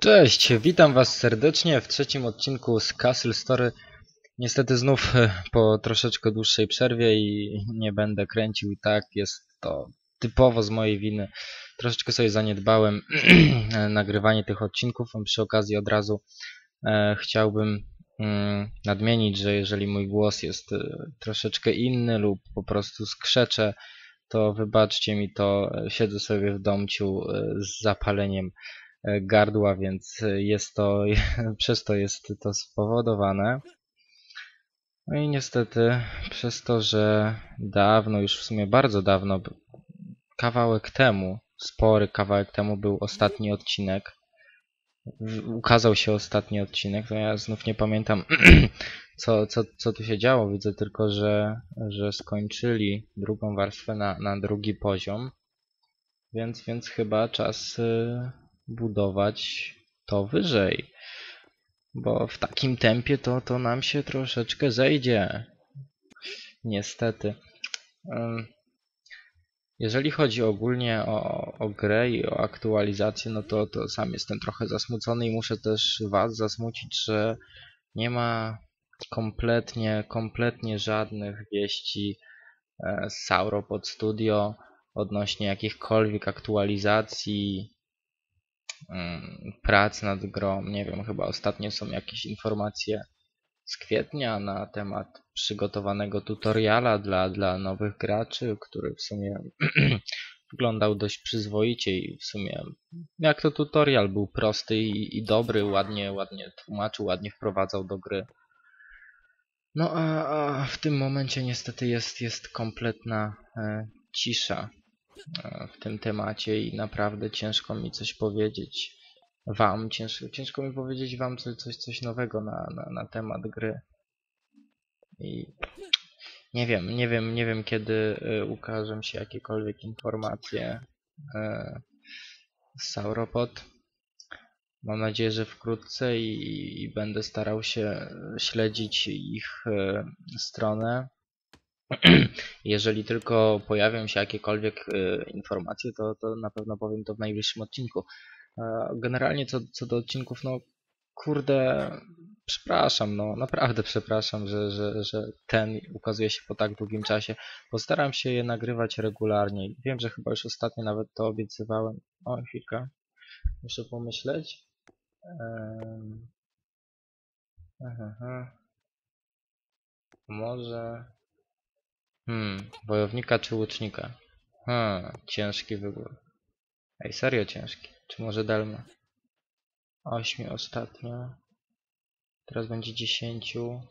Cześć, witam was serdecznie w trzecim odcinku z Castle Story. Niestety znów e, po troszeczkę dłuższej przerwie i nie będę kręcił tak, jest to typowo z mojej winy. Troszeczkę sobie zaniedbałem nagrywanie tych odcinków, przy okazji od razu e, chciałbym mm, nadmienić, że jeżeli mój głos jest e, troszeczkę inny lub po prostu skrzecze, to wybaczcie mi to, e, siedzę sobie w domciu e, z zapaleniem e, gardła, więc jest to, przez to jest to spowodowane. No i niestety przez to, że dawno, już w sumie bardzo dawno, kawałek temu, spory kawałek temu był ostatni odcinek, ukazał się ostatni odcinek, to ja znów nie pamiętam co, co, co tu się działo. Widzę tylko, że, że skończyli drugą warstwę na, na drugi poziom, więc, więc chyba czas y, budować to wyżej. Bo w takim tempie to, to nam się troszeczkę zejdzie. Niestety. Jeżeli chodzi ogólnie o, o grę i o aktualizację, no to, to sam jestem trochę zasmucony i muszę też Was zasmucić, że nie ma kompletnie, kompletnie żadnych wieści e, z Sauropod Studio odnośnie jakichkolwiek aktualizacji, prac nad grą. Nie wiem, chyba ostatnio są jakieś informacje z kwietnia na temat przygotowanego tutoriala dla, dla nowych graczy, który w sumie wyglądał dość przyzwoicie i w sumie jak to tutorial był prosty i, i dobry, ładnie, ładnie tłumaczył, ładnie wprowadzał do gry. No a, a w tym momencie niestety jest, jest kompletna e, cisza w tym temacie i naprawdę ciężko mi coś powiedzieć wam, ciężko, ciężko mi powiedzieć wam coś, coś, coś nowego na, na, na temat gry. I nie wiem, nie wiem, nie wiem kiedy e, ukażą się jakiekolwiek informacje e, z Sauropod. Mam nadzieję, że wkrótce i, i będę starał się śledzić ich e, stronę. Jeżeli tylko pojawią się jakiekolwiek e, informacje, to, to na pewno powiem to w najbliższym odcinku. Generalnie co, co do odcinków, no kurde, przepraszam, no naprawdę przepraszam, że, że, że ten ukazuje się po tak długim czasie. Postaram się je nagrywać regularnie. Wiem, że chyba już ostatnio nawet to obiecywałem. O, chwilkę. Muszę pomyśleć. Em, aha, aha. Może... Hmm, wojownika czy łucznika? Hmm, ciężki wybór. Ej, serio ciężki. Czy może Delma? Ośmiu ostatnio. Teraz będzie dziesięciu.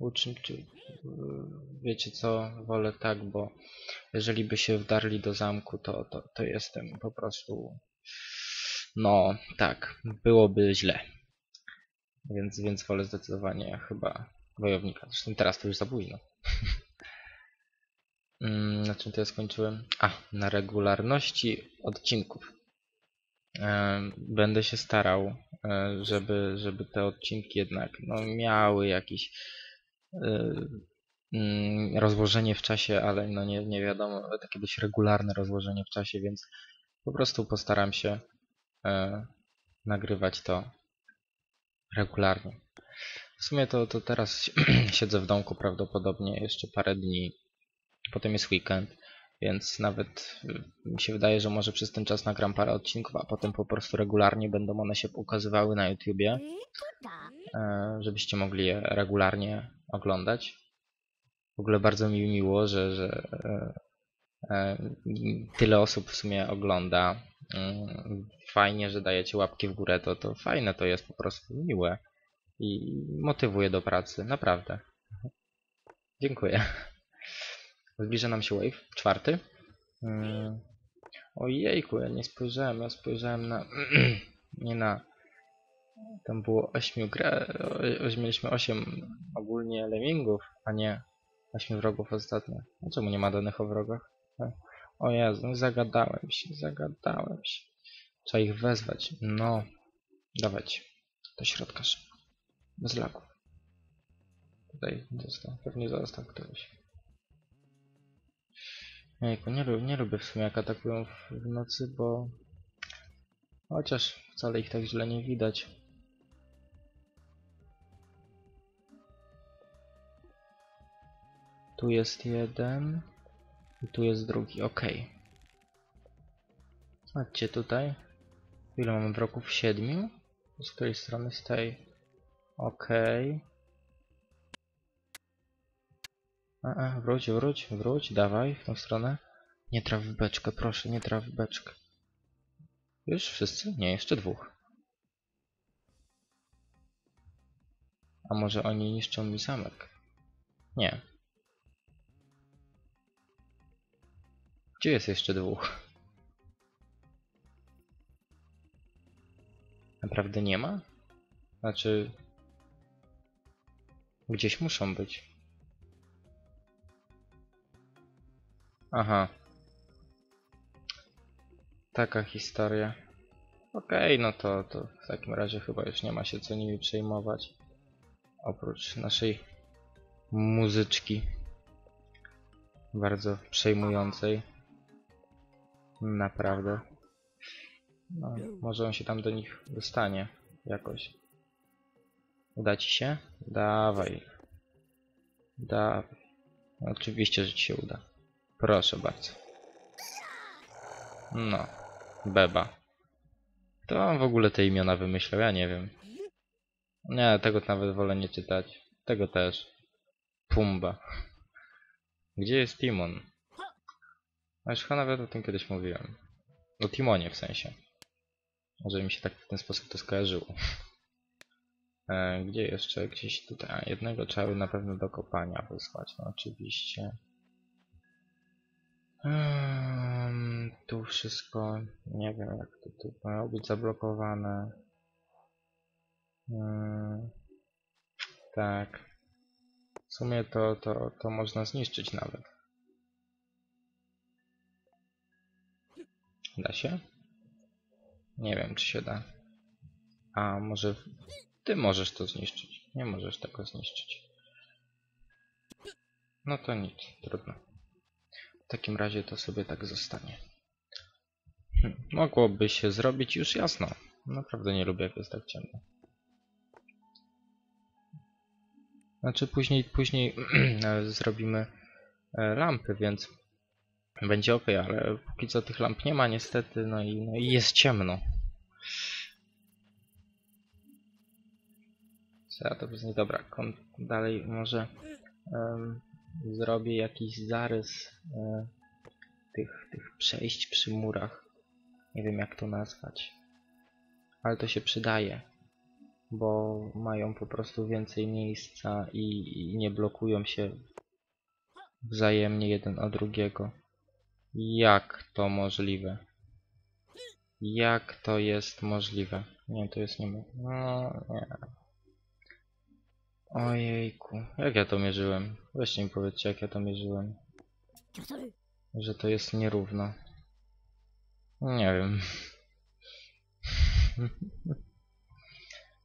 Łucznik czy... Wiecie co? Wolę tak, bo jeżeli by się wdarli do zamku, to, to, to jestem po prostu... No, tak. Byłoby źle. Więc, więc wolę zdecydowanie chyba wojownika. Zresztą teraz to już za późno. Mm, Na czym to ja skończyłem? A, na regularności odcinków. Będę się starał, e, żeby, żeby te odcinki jednak no, miały jakiś e, mm, rozłożenie w czasie, ale no nie, nie wiadomo, takie dość regularne rozłożenie w czasie, więc po prostu postaram się e, nagrywać to regularnie. W sumie to, to teraz siedzę w domku prawdopodobnie jeszcze parę dni. Potem jest weekend, więc nawet y, mi się wydaje, że może przez ten czas nagram parę odcinków, a potem po prostu regularnie będą one się ukazywały na YouTubie, e, żebyście mogli je regularnie oglądać. W ogóle bardzo mi miło, że, że e, e, tyle osób w sumie ogląda. Mm, Fajnie, że dajecie łapki w górę, to, to fajne to jest po prostu miłe i motywuje do pracy, naprawdę. Dziękuję. Zbliża nam się wave, czwarty. Mm. Ojejku, ja nie spojrzałem, ja spojrzałem na... nie na... Tam było 8 gra... Mieliśmy 8 ogólnie lemmingów, a nie 8 wrogów ostatnio. A czemu nie ma danych o wrogach? E, O Jezu, no zagadałem się, zagadałem się. Trzeba ich wezwać. No, dawać do środka szybko. Bez lagów. Tutaj został, pewnie został ktoś. Jejku, nie, nie lubię w sumie jak atakują w, w nocy, bo Chociaż wcale ich tak źle nie widać. Tu jest jeden. I tu jest drugi, ok. Chodźcie tutaj. Ile mamy wroków? Siedmiu? Z której strony? Z tej. Okej. A, a, wróć, wróć, wróć, dawaj w tą stronę. Nie traf w beczkę, proszę, nie traf w beczkę. Już wszyscy? Nie, jeszcze dwóch. A może oni niszczą mi zamek? Nie. Gdzie jest jeszcze dwóch? Naprawdę nie ma? Znaczy... Gdzieś muszą być. Aha. Taka historia. Okej, no to, to w takim razie chyba już nie ma się co nimi przejmować. Oprócz naszej muzyczki. Bardzo przejmującej. Naprawdę. No, może on się tam do nich dostanie jakoś. Uda ci się? Dawaj. Dawaj. Oczywiście, że ci się uda. Proszę bardzo. No. Beba. To on w ogóle te imiona wymyślał, ja nie wiem. Nie, tego nawet wolę nie czytać. Tego też. Pumba. Gdzie jest Timon? A już chyba nawet o tym kiedyś mówiłem. O Timonie w sensie. Może mi się tak w ten sposób to skojarzyło. E, gdzie jeszcze? Gdzieś tutaj. A, jednego trzeba by na pewno do kopania wysłać. No oczywiście. Ehm, tu wszystko. Nie wiem jak to tu miało być zablokowane. Mm, tak. W sumie to, to, to można zniszczyć nawet. Da się? Nie wiem, czy się da. A może ty możesz to zniszczyć? Nie możesz tego zniszczyć. No to nic, trudno. W takim razie to sobie tak zostanie. Hm, mogłoby się zrobić już jasno. Naprawdę nie lubię, jak jest tak ciemno. Znaczy później, później zrobimy e, lampy, więc będzie ok, ale póki co tych lamp nie ma niestety, no i, no i jest ciemno. Co to nie dobra, dalej może em, zrobię jakiś zarys e, tych, tych przejść przy murach. Nie wiem jak to nazwać. Ale to się przydaje, bo mają po prostu więcej miejsca i, i nie blokują się wzajemnie jeden od drugiego. Jak to możliwe? Jak to jest możliwe? Nie, to jest nie. No, nie. Ojejku, jak ja to mierzyłem? Weźcie mi powiedzcie, jak ja to mierzyłem. Że to jest nierówno. Nie wiem.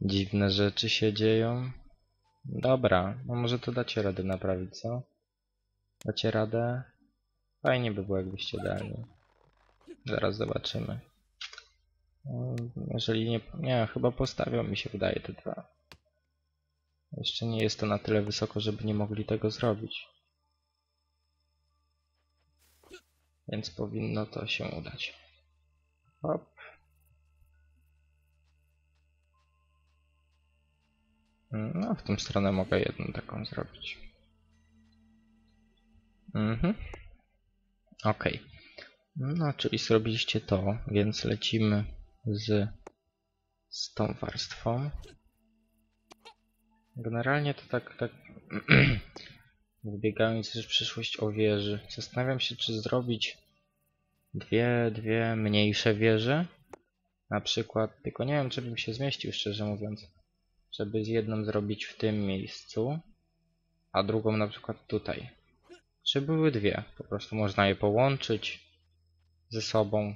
Dziwne rzeczy się dzieją. Dobra, no może to dacie radę naprawić, co? Dacie radę? Fajnie by było, jakbyście dali. Zaraz zobaczymy. Jeżeli nie... Nie, chyba postawią mi się wydaje te dwa. Jeszcze nie jest to na tyle wysoko, żeby nie mogli tego zrobić. Więc powinno to się udać. Hop. No, w tą stronę mogę jedną taką zrobić. Mhm. Ok. No, czyli zrobiliście to, więc lecimy z, z tą warstwą. Generalnie to tak, tak wybiegając w przyszłość o wieży. Zastanawiam się, czy zrobić dwie, dwie mniejsze wieże. Na przykład, tylko nie wiem, czy bym się zmieścił, szczerze mówiąc. Żeby z jedną zrobić w tym miejscu, a drugą na przykład tutaj. Czy były dwie? Po prostu można je połączyć ze sobą.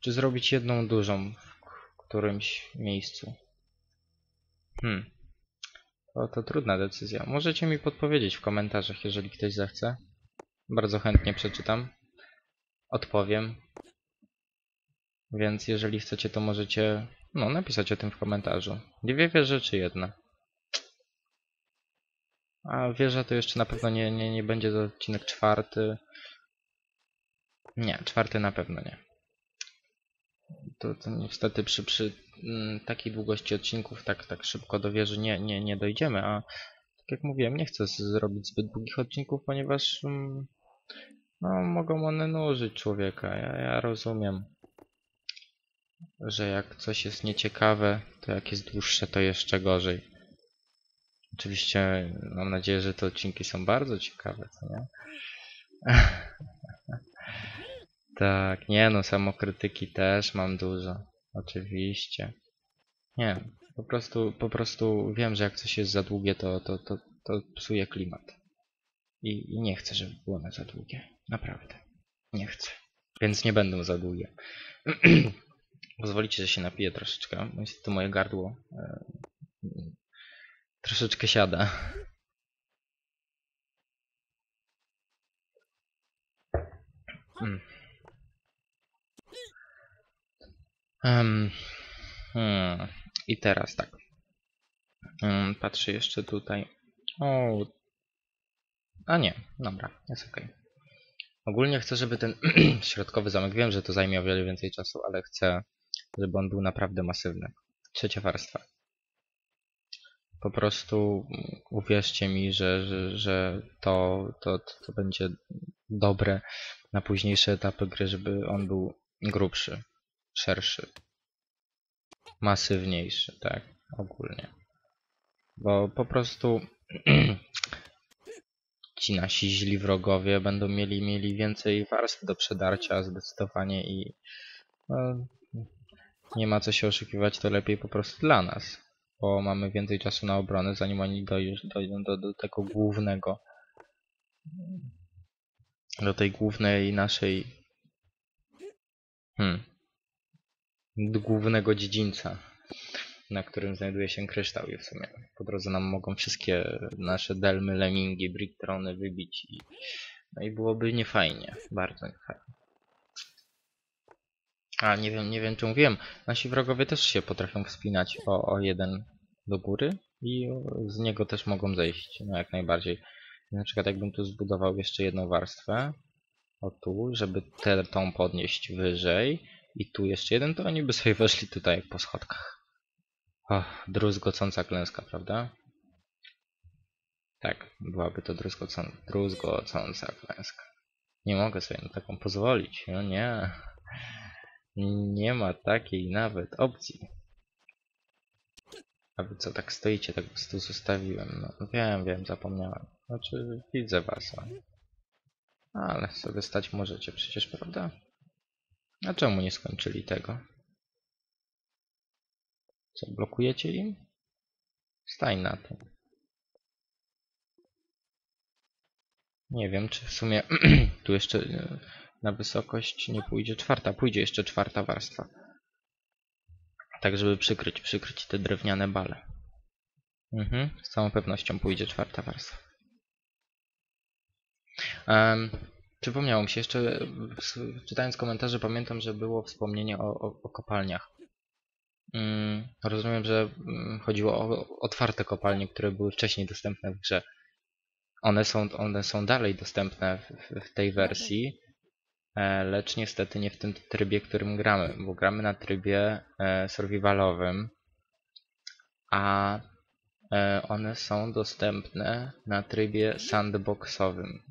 Czy zrobić jedną dużą w którymś miejscu? Hmm. To, trudna decyzja. Możecie mi podpowiedzieć w komentarzach, jeżeli ktoś zechce. Bardzo chętnie przeczytam. Odpowiem. Więc jeżeli chcecie, to możecie no, napisać o tym w komentarzu. Dwie wieże czy jedna? A wieża to jeszcze na pewno nie, nie, nie będzie to odcinek czwarty. Nie, czwarty na pewno nie. To, to niestety przy, przy mm, takiej długości odcinków tak, tak szybko do wieży nie, nie, nie dojdziemy, a tak jak mówiłem, nie chcę zrobić zbyt długich odcinków, ponieważ mm, no, mogą one nużyć człowieka. Ja, ja rozumiem, że jak coś jest nieciekawe, to jak jest dłuższe, to jeszcze gorzej. Oczywiście mam nadzieję, że te odcinki są bardzo ciekawe, co nie? tak, nie no, samokrytyki też mam dużo. Oczywiście. Nie, po prostu, po prostu wiem, że jak coś jest za długie, to, to, to, to psuje klimat. I, I nie chcę, żeby było na za długie. Naprawdę. Nie chcę. Więc nie będą za długie. Pozwolicie, że się napiję troszeczkę. Niestety moje gardło e, troszeczkę siada. Mm. Em, hmm. I teraz tak. Mm, patrzę jeszcze tutaj. O. A nie, dobra, jest ok. Ogólnie chcę, żeby ten środkowy zamek, wiem, że to zajmie o wiele więcej czasu, ale chcę, żeby on był naprawdę masywny. Trzecia warstwa. Po prostu uwierzcie mi, że, że, że to, to, to będzie dobre na późniejsze etapy gry, żeby on był grubszy, szerszy, masywniejszy, tak, ogólnie. Bo po prostu ci nasi źli wrogowie będą mieli, mieli więcej warstw do przedarcia zdecydowanie i no, nie ma co się oszukiwać, to lepiej po prostu dla nas, bo mamy więcej czasu na obronę, zanim oni dojdą, dojdą do, do tego głównego do tej głównej naszej hmm, głównego dziedzińca, na którym znajduje się kryształ i w sumie po drodze nam mogą wszystkie nasze delmy, lemingi, bricktrony wybić i no i byłoby niefajnie, bardzo niefajnie. A nie wiem, nie wiem czy mówiłem, nasi wrogowie też się potrafią wspinać o, o jeden do góry i z niego też mogą zejść, no jak najbardziej. Na przykład jakbym tu zbudował jeszcze jedną warstwę, o tu, żeby tę tą podnieść wyżej i tu jeszcze jeden, to oni by sobie weszli tutaj po schodkach. Och, druzgocąca klęska, prawda? Tak, byłaby to druzgocą, druzgocąca klęska. Nie mogę sobie na taką pozwolić, no nie. Nie ma takiej nawet opcji. A wy co, tak stoicie, tak po prostu zostawiłem. No, wiem, wiem, zapomniałem. Znaczy, widzę was, ale... ale sobie stać możecie przecież, prawda? A czemu nie skończyli tego? Co, blokujecie im? Stań na tym. Nie wiem, czy w sumie tu jeszcze e, na wysokość nie pójdzie czwarta. Pójdzie jeszcze czwarta warstwa. Tak, żeby przykryć, przykryć te drewniane bale. Mhm, z całą pewnością pójdzie czwarta warstwa. Um, przypomniało mi się jeszcze, czytając komentarze, pamiętam, że było wspomnienie o, o, o kopalniach. Mm, rozumiem, że mm, chodziło o otwarte kopalnie, które były wcześniej dostępne w grze. One są, one są dalej dostępne w, w- w tej wersji, e, lecz niestety nie w tym trybie, którym gramy, bo gramy na trybie e, survivalowym, a e, one są dostępne na trybie sandboxowym.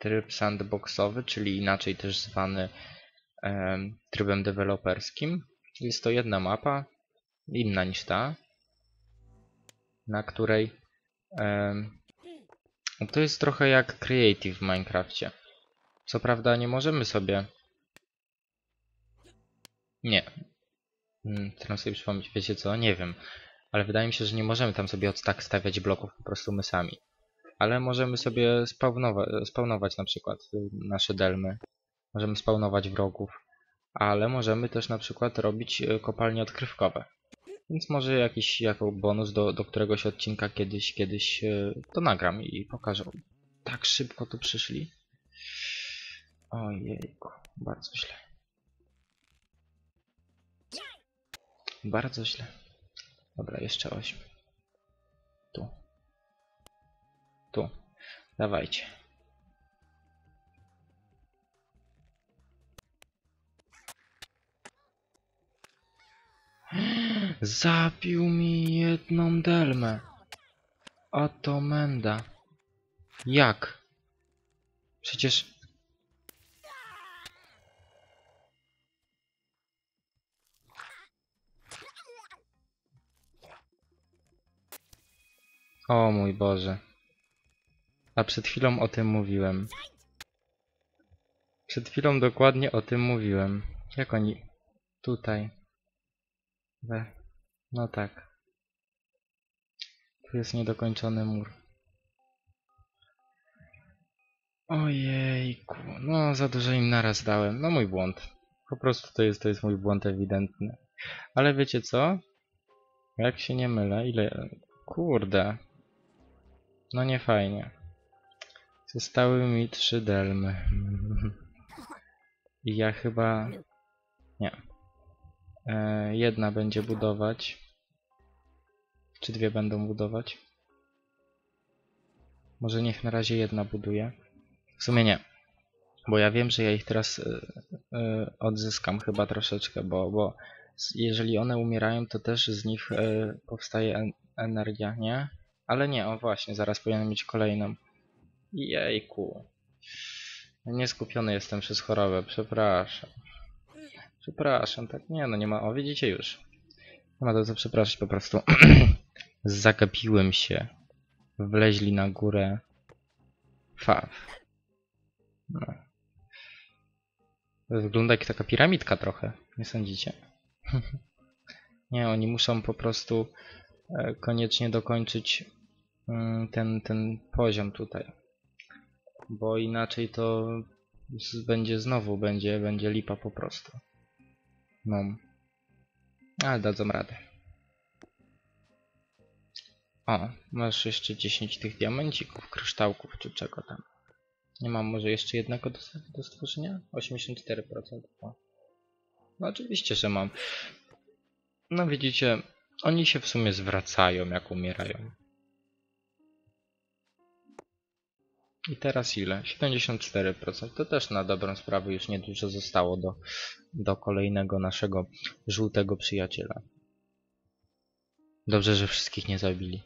Tryb sandboxowy, czyli inaczej też zwany em, trybem deweloperskim. Jest to jedna mapa, inna niż ta, na której em, to jest trochę jak Creative w Minecrafcie. Co prawda nie możemy sobie... Nie. Hmm, Teraz sobie przypomnieć, wiecie co? Nie wiem. Ale wydaje mi się, że nie możemy tam sobie od tak stawiać bloków po prostu my sami. Ale możemy sobie spawnowa spawnować na przykład y, nasze delmy. Możemy spawnować wrogów. Ale możemy też na przykład robić y, kopalnie odkrywkowe. Więc może jakiś jako bonus do, do któregoś odcinka kiedyś, kiedyś y, to nagram i pokażę. Tak szybko tu przyszli. Ojejku, bardzo źle. Bardzo źle. Dobra, jeszcze 8. Tu. Tu. Dawajcie. Zabił mi jedną delmę. Oto menda. Jak? Przecież... O mój Boże. A przed chwilą o tym mówiłem. Przed chwilą dokładnie o tym mówiłem. Jak oni... Tutaj. No tak. Tu jest niedokończony mur. Ojejku, no za dużo im naraz dałem. No mój błąd. Po prostu to jest, to jest mój błąd ewidentny. Ale wiecie co? Jak się nie mylę, ile... Kurde. No nie fajnie. Zostały mi trzy delmy. I ja chyba... Nie. E, jedna będzie budować. Czy dwie będą budować? Może niech na razie jedna buduje. W sumie nie. Bo ja wiem, że ja ich teraz y, y, odzyskam chyba troszeczkę, bo, bo jeżeli one umierają, to też z nich y, powstaje en energia, nie? Ale nie, o właśnie, zaraz powinienem mieć kolejną. Jejku. Nieskupiony jestem przez chorobę, przepraszam. Przepraszam, tak nie no, nie ma, o widzicie już. Nie ma to co przepraszać, po prostu zagapiłem się. Wleźli na górę. Faw. No. Wygląda jak taka piramidka trochę, nie sądzicie? nie, oni muszą po prostu e, koniecznie dokończyć mm, ten, ten poziom tutaj. Bo inaczej to będzie znowu, będzie, będzie lipa po prostu. No. Ale dadzą radę. O, masz jeszcze 10 tych diamencików, kryształków czy czego tam. Nie mam może jeszcze jednego do, do stworzenia? 84%. O. No oczywiście, że mam. No widzicie, oni się w sumie zwracają jak umierają. I teraz ile? 74%. To też na dobrą sprawę już niedużo zostało do, do kolejnego naszego żółtego przyjaciela. Dobrze, że wszystkich nie zabili.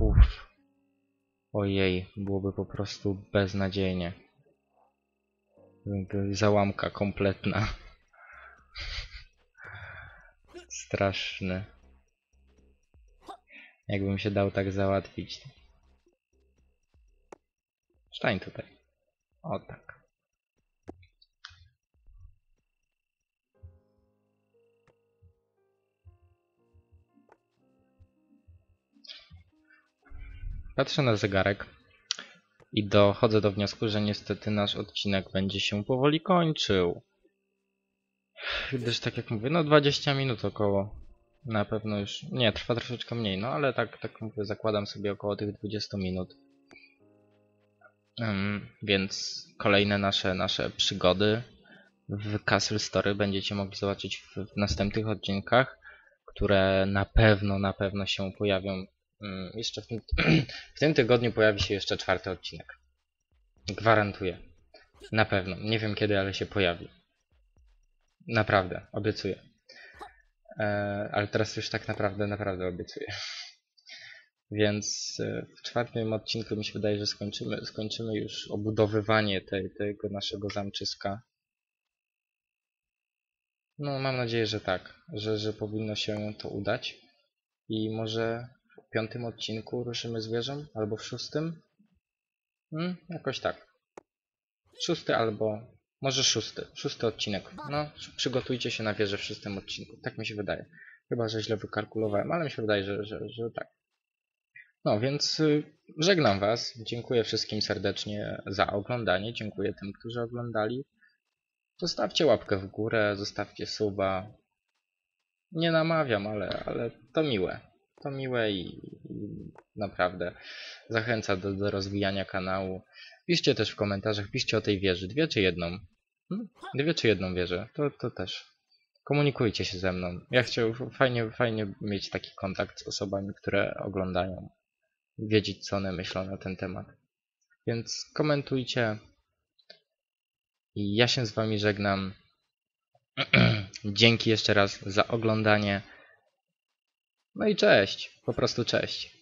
Uff. Ojej, byłoby po prostu beznadziejnie. Załamka kompletna. Straszny. Jakbym się dał tak załatwić. Stań tutaj. O tak. Patrzę na zegarek i dochodzę do wniosku, że niestety nasz odcinek będzie się powoli kończył. Gdyż tak jak mówię, no 20 minut około. Na pewno już. Nie, trwa troszeczkę mniej, no ale tak, tak mówię, zakładam sobie około tych 20 minut. Więc kolejne nasze, nasze przygody w Castle Story będziecie mogli zobaczyć w, następnych odcinkach, które na pewno, na pewno się pojawią. Jeszcze w tym, w tym tygodniu pojawi się jeszcze czwarty odcinek. Gwarantuję. Na pewno. Nie wiem kiedy, ale się pojawi. Naprawdę, obiecuję. E, ale teraz już tak naprawdę, naprawdę obiecuję. Więc e, w czwartym odcinku mi się wydaje, że skończymy, skończymy już obudowywanie tej, tego naszego zamczyska. No, mam nadzieję, że tak, że, że powinno się to udać. I może w piątym odcinku ruszymy z wieżą, albo w szóstym? Hmm, jakoś tak. Szósty albo może szósty. Szósty odcinek. No, przygotujcie się na wieżę w szóstym odcinku. Tak mi się wydaje. Chyba, że źle wykalkulowałem, ale mi się wydaje, że, że, że tak. No, więc y, żegnam Was. Dziękuję wszystkim serdecznie za oglądanie. Dziękuję tym, którzy oglądali. Zostawcie łapkę w górę, zostawcie suba. Nie namawiam, ale, ale to miłe. To miłe i, i naprawdę zachęca do, do rozwijania kanału. Piszcie też w komentarzach, piszcie o tej wieży. Dwie czy jedną? Hmm? Dwie czy jedną wieżę? To, to też komunikujcie się ze mną. Ja chciałbym fajnie, fajnie mieć taki kontakt z osobami, które oglądają. Wiedzieć, co one myślą na ten temat. Więc komentujcie. I ja się z wami żegnam. Dzięki jeszcze raz za oglądanie. No i cześć. Po prostu cześć.